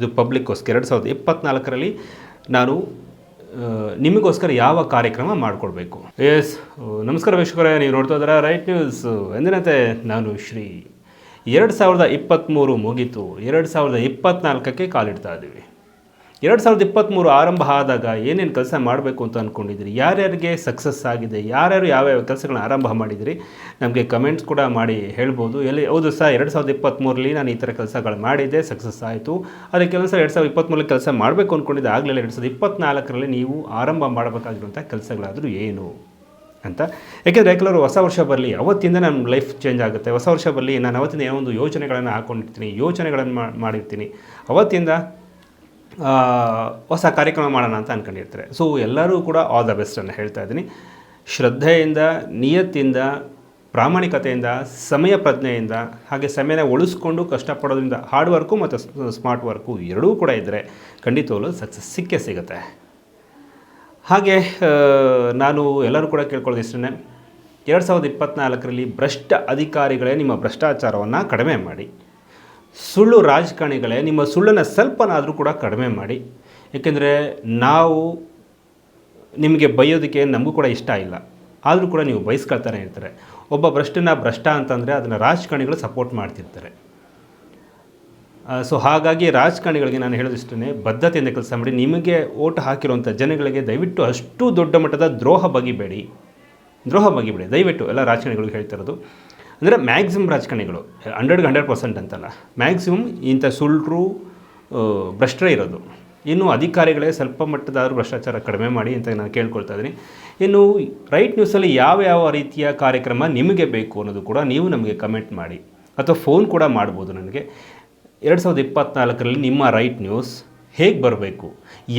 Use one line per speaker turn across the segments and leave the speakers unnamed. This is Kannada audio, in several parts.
ಇದು ಪಬ್ಲಿಕ್ಕೋಸ್ಕರ ಎರಡು ಸಾವಿರದ ಇಪ್ಪತ್ನಾಲ್ಕರಲ್ಲಿ ನಾನು ನಿಮಗೋಸ್ಕರ ಯಾವ ಕಾರ್ಯಕ್ರಮ ಮಾಡಿಕೊಡ್ಬೇಕು? ಎಸ್ ನಮಸ್ಕಾರ ವೀಕ್ಷಕರೇ, ನೀವು ನೋಡ್ತಾ ಇದ್ದೀರಾ ರೈಟ್ ನ್ಯೂಸ್ ಎಂದಿನಂತೆ ನಾನು ಶ್ರೀ ಎರಡು ಸಾವಿರದ ಇಪ್ಪತ್ತ್ಮೂರು ಮುಗೀತು. ಎರಡು ಸಾವಿರದ ಇಪ್ಪತ್ತ್ನಾಲ್ಕಕ್ಕೆ ಕಾಲಿಡ್ತಾ ಇದ್ದೀವಿ. ಎರಡು ಸಾವಿರದ ಇಪ್ಪತ್ತ್ಮೂರು ಆರಂಭ ಆದಾಗ ಏನೇನು ಕೆಲಸ ಮಾಡಬೇಕು ಅಂತ ಅಂದ್ಕೊಂಡಿದ್ದೀರಿ ಯಾರ್ಯಾರಿಗೆ ಸಕ್ಸಸ್ ಆಗಿದೆ? ಯಾರ್ಯಾರು ಯಾವ್ಯಾವ ಕೆಲಸಗಳನ್ನ ಆರಂಭ ಮಾಡಿದಿರಿ ನಮಗೆ ಕಮೆಂಟ್ಸ್ ಕೂಡ ಮಾಡಿ ಹೇಳ್ಬೋದು. ಎಲ್ಲಿ, ಹೌದು ಸರ್, ಎರಡು ಸಾವಿರದ ಇಪ್ಪತ್ತ್ಮೂರಲ್ಲಿ ನಾನು ಈ ಥರ ಕೆಲಸಗಳು ಮಾಡಿದ್ದೆ ಸಕ್ಸಸ್ ಆಯಿತು. ಅದಕ್ಕೆ ಕೆಲಸ ಎರಡು ಸಾವಿರದ ಇಪ್ಪತ್ತ್ಮೂರಲ್ಲಿ ಕೆಲಸ ಮಾಡಬೇಕು ಅಂದ್ಕೊಂಡಿದ್ದೆ ಆಗಲಿಲ್ಲ ಎರಡು ಸಾವಿರದ ಇಪ್ಪತ್ತ್ನಾಲ್ಕರಲ್ಲಿ ನೀವು ಆರಂಭ ಮಾಡಬೇಕಾಗಿರುವಂಥ ಕೆಲಸಗಳಾದರೂ ಏನು ಅಂತ. ಯಾಕೆಂದರೆ ಕೆಲವರು ಹೊಸ ವರ್ಷ ಬರಲಿ, ಅವತ್ತಿಂದ ನನ್ನ ಲೈಫ್ ಚೇಂಜ್ ಆಗುತ್ತೆ. ಹೊಸ ವರ್ಷ ಬರಲಿ, ನಾನು ಅವತ್ತಿಂದ ಏನೋ ಒಂದು ಯೋಚನೆಗಳನ್ನು ಹಾಕ್ಕೊಂಡಿರ್ತೀನಿ ಯೋಚನೆಗಳನ್ನು ಮಾಡಿರ್ತೀನಿ. ಅವತ್ತಿಂದ ಹೊಸ ಕಾರ್ಯಕ್ರಮ ಮಾಡೋಣ ಅಂತ ಅಂದ್ಕೊಂಡಿರ್ತಾರೆ ಸೊ ಎಲ್ಲರೂ ಕೂಡ ಆಲ್ ದ ಬೆಸ್ಟನ್ನು ಹೇಳ್ತಾ ಇದ್ದೀನಿ. ಶ್ರದ್ಧೆಯಿಂದ, ನಿಯತ್ತಿಂದ, ಪ್ರಾಮಾಣಿಕತೆಯಿಂದ, ಸಮಯ ಪ್ರಜ್ಞೆಯಿಂದ, ಹಾಗೆ ಸಮಯನ ಉಳಿಸ್ಕೊಂಡು ಕಷ್ಟಪಡೋದ್ರಿಂದ ಹಾರ್ಡ್ ವರ್ಕು ಮತ್ತು ಸ್ಮಾರ್ಟ್ ವರ್ಕು ಎರಡೂ ಕೂಡ ಇದ್ದರೆ ಖಂಡಿತವಾಗಲೂ ಸಕ್ಸಸ್ ಸಿಕ್ಕೇ ಸಿಗುತ್ತೆ. ಹಾಗೆ ನಾನು ಎಲ್ಲರೂ ಕೂಡ ಕೇಳ್ಕೊಳ್ಳೋದು ಇಷ್ಟೇ ಎರಡು ಸಾವಿರದ ಇಪ್ಪತ್ತ್ನಾಲ್ಕರಲ್ಲಿ ಭ್ರಷ್ಟ ಅಧಿಕಾರಿಗಳೇ ನಿಮ್ಮ ಭ್ರಷ್ಟಾಚಾರವನ್ನು ಕಡಿಮೆ ಮಾಡಿ. ಸುಳ್ಳು ರಾಜಕಾರಣಿಗಳೇ ನಿಮ್ಮ ಸುಳ್ಳನ್ನು ಸ್ವಲ್ಪನಾದರೂ ಕೂಡ ಕಡಿಮೆ ಮಾಡಿ. ಏಕೆಂದರೆ ನಾವು ನಿಮಗೆ ಬೈಯೋದಕ್ಕೆ ನಮಗೂ ಕೂಡ ಇಷ್ಟ ಇಲ್ಲ. ಆದರೂ ಕೂಡ ನೀವು ಬಯಸ್ಕೊಳ್ತಾನೆ ಇರ್ತಾರೆ. ಒಬ್ಬ ಭ್ರಷ್ಟನ ಭ್ರಷ್ಟ ಅಂತಂದರೆ ಅದನ್ನು ರಾಜಕಾರಣಿಗಳು ಸಪೋರ್ಟ್ ಮಾಡ್ತಿರ್ತಾರೆ. ಸೊ ಹಾಗಾಗಿ ರಾಜಕಾರಣಿಗಳಿಗೆ ನಾನು ಹೇಳೋದಿಷ್ಟೇ ಬದ್ಧತೆಯಿಂದ ಕೆಲಸ ಮಾಡಿ, ನಿಮಗೆ ಓಟ್ ಹಾಕಿರುವಂಥ ಜನಗಳಿಗೆ ದಯವಿಟ್ಟು ಅಷ್ಟು ದೊಡ್ಡ ಮಟ್ಟದ ದ್ರೋಹ ಬಗಿಬೇಡಿ. ದ್ರೋಹ ಬಗಿಬೇಡಿ. ದಯವಿಟ್ಟು ಎಲ್ಲ ರಾಜಕಾರಣಿಗಳಿಗೆ ಹೇಳ್ತಾ ಇರೋದು. ಅಂದರೆ ಮ್ಯಾಕ್ಸಿಮಮ್ ರಾಜಕಾರಣಿಗಳು ಹಂಡ್ರೆಡ್ಗೆ ಹಂಡ್ರೆಡ್ ಪರ್ಸೆಂಟ್ ಅಂತಲ್ಲ. ಮ್ಯಾಕ್ಸಿಮಮ್ ಇಂಥ ಸುಳ್ಳರು ಭ್ರಷ್ಟರೇ ಇರೋದು. ಇನ್ನು ಅಧಿಕಾರಿಗಳೇ ಸ್ವಲ್ಪ ಮಟ್ಟದಾದರೂ ಭ್ರಷ್ಟಾಚಾರ ಕಡಿಮೆ ಮಾಡಿ ಅಂತ ನಾನು ಕೇಳ್ಕೊಳ್ತಾ ಇದ್ದೀನಿ. ಇನ್ನು ರೈಟ್ ನ್ಯೂಸಲ್ಲಿ ಯಾವ ಯಾವ ರೀತಿಯ ಕಾರ್ಯಕ್ರಮ ನಿಮಗೆ ಬೇಕು ಅನ್ನೋದು ಕೂಡ ನೀವು ನಮಗೆ ಕಮೆಂಟ್ ಮಾಡಿ. ಅಥವಾ ಫೋನ್ ಕೂಡ ಮಾಡ್ಬೋದು ನನಗೆ. ಎರಡು ಸಾವಿರದ ಇಪ್ಪತ್ತ್ನಾಲ್ಕರಲ್ಲಿ ನಿಮ್ಮ ರೈಟ್ ನ್ಯೂಸ್ ಹೇಗೆ ಬರಬೇಕು?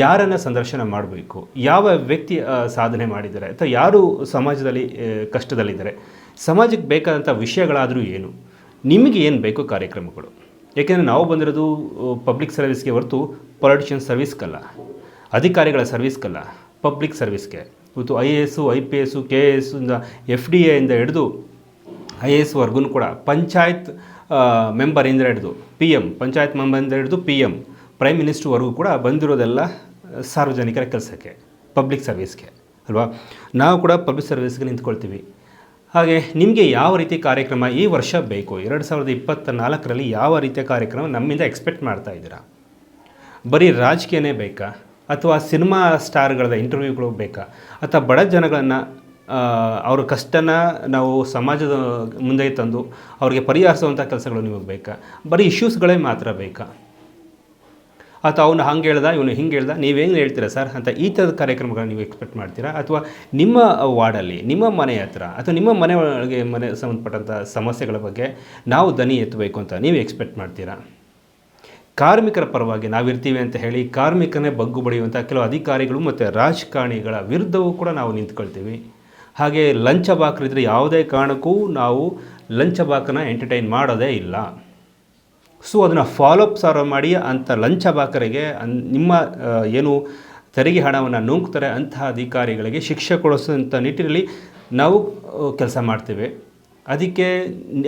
ಯಾರನ್ನು ಸಂದರ್ಶನ ಮಾಡಬೇಕು? ಯಾವ ವ್ಯಕ್ತಿ ಸಾಧನೆ ಮಾಡಿದ್ದಾರೆ? ಅಥವಾ ಯಾರು ಸಮಾಜದಲ್ಲಿ ಕಷ್ಟದಲ್ಲಿದ್ದಾರೆ? ಸಮಾಜಕ್ಕೆ ಬೇಕಾದಂಥ ವಿಷಯಗಳಾದರೂ ಏನು? ನಿಮಗೆ ಏನು ಬೇಕು ಕಾರ್ಯಕ್ರಮಗಳು? ಏಕೆಂದರೆ ನಾವು ಬಂದಿರೋದು ಪಬ್ಲಿಕ್ ಸರ್ವಿಸ್ಗೆ ಹೊರತು ಪೊಲಿಟಿಷಿಯನ್ ಸರ್ವಿಸ್ಗಲ್ಲ ಅಧಿಕಾರಿಗಳ ಸರ್ವಿಸ್ಗಲ್ಲ ಪಬ್ಲಿಕ್ ಸರ್ವಿಸ್ಗೆ ಇವತ್ತು I A S I P S K A ಇಂದ ಎಫ್ ಡಿ ಎಯಿಂದ ಹಿಡಿದು ಐ ಎ ಎಸ್ವರೆಗೂ ಕೂಡ ಪಂಚಾಯತ್ ಮೆಂಬರಿಂದ ಹಿಡಿದು ಪಿ ಎಂ ಪಂಚಾಯತ್ ಮೆಂಬರಿಂದ ಹಿಡಿದು ಪಿ ಎಂ ಪ್ರೈಮ್ ಮಿನಿಸ್ಟ್ರ್ವರೆಗೂ ಕೂಡ ಬಂದಿರೋದೆಲ್ಲ ಸಾರ್ವಜನಿಕರ ಕೆಲಸಕ್ಕೆ ಪಬ್ಲಿಕ್ ಸರ್ವಿಸ್ಗೆ ಅಲ್ವಾ? ನಾವು ಕೂಡ ಪಬ್ಲಿಕ್ ಸರ್ವಿಸ್ಗೆ ನಿಂತ್ಕೊಳ್ತೀವಿ. ಹಾಗೆ ನಿಮಗೆ ಯಾವ ರೀತಿ ಕಾರ್ಯಕ್ರಮ ಈ ವರ್ಷ ಬೇಕು? ಎರಡು ಸಾವಿರದ ಇಪ್ಪತ್ತ ನಾಲ್ಕರಲ್ಲಿ ಯಾವ ರೀತಿಯ ಕಾರ್ಯಕ್ರಮ ನಮ್ಮಿಂದ ಎಕ್ಸ್ಪೆಕ್ಟ್ ಮಾಡ್ತಾ ಇದ್ದೀರಾ? ಬರೀ ರಾಜಕೀಯನೇ ಬೇಕಾ? ಅಥವಾ ಸಿನಿಮಾ ಸ್ಟಾರ್ಗಳ ಇಂಟರ್ವ್ಯೂಗಳು ಬೇಕಾ? ಅಥವಾ ಬಡ ಜನಗಳನ್ನು ಅವ್ರ ಕಷ್ಟನ ನಾವು ಸಮಾಜದ ಮುಂದೆ ತಂದು ಅವ್ರಿಗೆ ಪರಿಹರಿಸುವಂಥ ಕೆಲಸಗಳು ನಿಮಗೆ ಬೇಕಾ? ಬರೀ ಇಶ್ಯೂಸ್ಗಳೇ ಮಾತ್ರ ಬೇಕಾ? ಅಥವಾ ಅವನು ಹಂಗೆ ಹೇಳ್ದ, ಇವನು ಹಿಂಗೆ ಹೇಳ್ದ ನೀವೇನು ಹೇಳ್ತೀರಾ ಸರ್ ಅಂತ ಈ ಥರದ ಕಾರ್ಯಕ್ರಮಗಳನ್ನ ನೀವು ಎಕ್ಸ್ಪೆಕ್ಟ್ ಮಾಡ್ತೀರಾ? ಅಥವಾ ನಿಮ್ಮ ವಾರ್ಡಲ್ಲಿ, ನಿಮ್ಮ ಮನೆ ಹತ್ರ ಅಥವಾ ನಿಮ್ಮ ಮನೆ ಒಳಗೆ ಮನೆ ಸಂಬಂಧಪಟ್ಟಂಥ ಸಮಸ್ಯೆಗಳ ಬಗ್ಗೆ ನಾವು ದನಿ ಎತ್ತಬೇಕು ಅಂತ ನೀವು ಎಕ್ಸ್ಪೆಕ್ಟ್ ಮಾಡ್ತೀರಾ? ಕಾರ್ಮಿಕರ ಪರವಾಗಿ ನಾವಿರ್ತೀವಿ ಅಂತ ಹೇಳಿ ಕಾರ್ಮಿಕನೇ ಬಗ್ಗು ಬಡಿಯುವಂಥ ಕೆಲವು ಅಧಿಕಾರಿಗಳು ಮತ್ತು ರಾಜಕಾರಣಿಗಳ ವಿರುದ್ಧವೂ ಕೂಡ ನಾವು ನಿಂತ್ಕೊಳ್ತೀವಿ. ಹಾಗೆ ಲಂಚ ಬಾಕರಿದ್ರೆ ಯಾವುದೇ ಕಾರಣಕ್ಕೂ ನಾವು ಲಂಚ ಬಾಕನ ಎಂಟರ್ಟೈನ್ ಮಾಡೋದೇ ಇಲ್ಲ. ಸೊ ಅದನ್ನು ಫಾಲೋಅಪ್ ಸಾರ ಮಾಡಿ ಅಂಥ ಲಂಚ ಬಾಕರಿಗೆ ಅನ್ ನಿಮ್ಮ ಏನು ತೆರಿಗೆ ಹಣವನ್ನು ನುಂಗ್ತಾರೆ ಅಂತಹ ಅಧಿಕಾರಿಗಳಿಗೆ ಶಿಕ್ಷೆ ಕೊಡಿಸುವಂಥ ನಿಟ್ಟಿನಲ್ಲಿ ನಾವು ಕೆಲಸ ಮಾಡ್ತೇವೆ. ಅದಕ್ಕೆ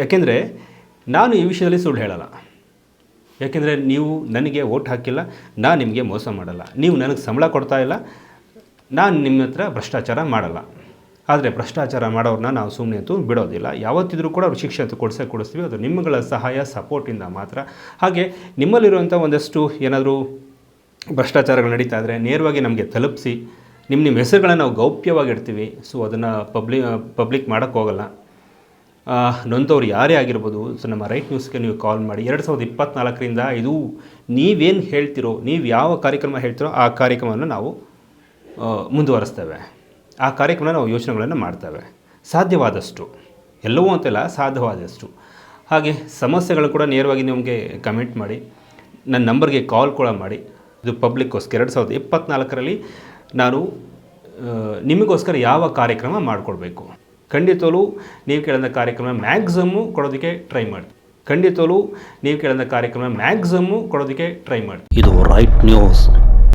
ಯಾಕೆಂದರೆ ನಾನು ಈ ವಿಷಯದಲ್ಲಿ ಸುಳ್ಳು ಹೇಳಲ್ಲ. ಯಾಕೆಂದರೆ ನೀವು ನನಗೆ ಓಟ್ ಹಾಕಿಲ್ಲ, ನಾನು ನಿಮಗೆ ಮೋಸ ಮಾಡಲ್ಲ. ನೀವು ನನಗೆ ಸಂಬಳ ಕೊಡ್ತಾ ಇಲ್ಲ, ನಾನು ನಿಮ್ಮ ಹತ್ರ ಭ್ರಷ್ಟಾಚಾರ ಮಾಡಲ್ಲ. ಆದರೆ ಭ್ರಷ್ಟಾಚಾರ ಮಾಡೋರನ್ನ ನಾವು ಸುಮ್ಮನೆ ಅಂತೂ ಬಿಡೋದಿಲ್ಲ. ಯಾವತ್ತಿದ್ರೂ ಕೂಡ ಅವ್ರು ಶಿಕ್ಷೆ ಅಂತ ಕೊಡಿಸೇ ಕೊಡಿಸ್ತೀವಿ. ಅದು ನಿಮ್ಮಗಳ ಸಹಾಯ ಸಪೋರ್ಟಿಂದ ಮಾತ್ರ. ಹಾಗೆ ನಿಮ್ಮಲ್ಲಿರುವಂಥ ಒಂದಷ್ಟು ಏನಾದರೂ ಭ್ರಷ್ಟಾಚಾರಗಳು ನಡೀತಾ ಇದ್ದರೆ ನೇರವಾಗಿ ನಮಗೆ ತಲುಪಿಸಿ ನಿಮ್ಮ ನಿಮ್ಮ ಹೆಸರುಗಳನ್ನ ನಾವು ಗೌಪ್ಯವಾಗಿ ಇಡ್ತೀವಿ ಸೊ ಅದನ್ನು ಪಬ್ಲಿ ಪಬ್ಲಿಕ್ ಮಾಡೋಕ್ಕೋಗಲ್ಲ ನೊಂದವ್ರು ಯಾರೇ ಆಗಿರ್ಬೋದು ಸೊ ನಮ್ಮ ರೈಟ್ ನ್ಯೂಸ್ಗೆ ನೀವು ಕಾಲ್ ಮಾಡಿ. ಎರಡು ಸಾವಿರದ ಇಪ್ಪತ್ತ್ನಾಲ್ಕರಿಂದ ಇದು ನೀವೇನು ಹೇಳ್ತಿರೋ, ನೀವು ಯಾವ ಕಾರ್ಯಕ್ರಮ ಹೇಳ್ತಿರೋ ಆ ಕಾರ್ಯಕ್ರಮವನ್ನು ನಾವು ಮುಂದುವರಿಸ್ತೇವೆ. ಆ ಕಾರ್ಯಕ್ರಮ ನಾವು ಯೋಚನೆಗಳನ್ನು ಮಾಡ್ತೇವೆ. ಸಾಧ್ಯವಾದಷ್ಟು. ಎಲ್ಲವೂ ಅಂತೆಲ್ಲ, ಸಾಧ್ಯವಾದಷ್ಟು. ಹಾಗೆ ಸಮಸ್ಯೆಗಳು ಕೂಡ ನೇರವಾಗಿ ನಿಮಗೆ ಕಮೆಂಟ್ ಮಾಡಿ, ನನ್ನ ನಂಬರ್ಗೆ ಕಾಲ್ ಕೂಡ ಮಾಡಿ. ಇದು ಪಬ್ಲಿಕ್ಕೋಸ್ಕರ ಎರಡು ಸಾವಿರದ ಇಪ್ಪತ್ತ್ನಾಲ್ಕರಲ್ಲಿ ನಾನು ನಿಮಗೋಸ್ಕರ ಯಾವ ಕಾರ್ಯಕ್ರಮ ಮಾಡಿಕೊಡ್ಬೇಕು? ಖಂಡಿತಲೂ ನೀವು ಕೇಳಿದ ಕಾರ್ಯಕ್ರಮ ಮ್ಯಾಕ್ಸಿಮಮ್ಮು ಕೊಡೋದಕ್ಕೆ ಟ್ರೈ ಮಾಡಿ ಖಂಡಿತಲೂ ನೀವು ಕೇಳಿದ ಕಾರ್ಯಕ್ರಮ ಮ್ಯಾಕ್ಸಿಮಮ್ಮು ಕೊಡೋದಕ್ಕೆ ಟ್ರೈ ಮಾಡಿ
ಇದು ರೈಟ್ ನ್ಯೂಸ್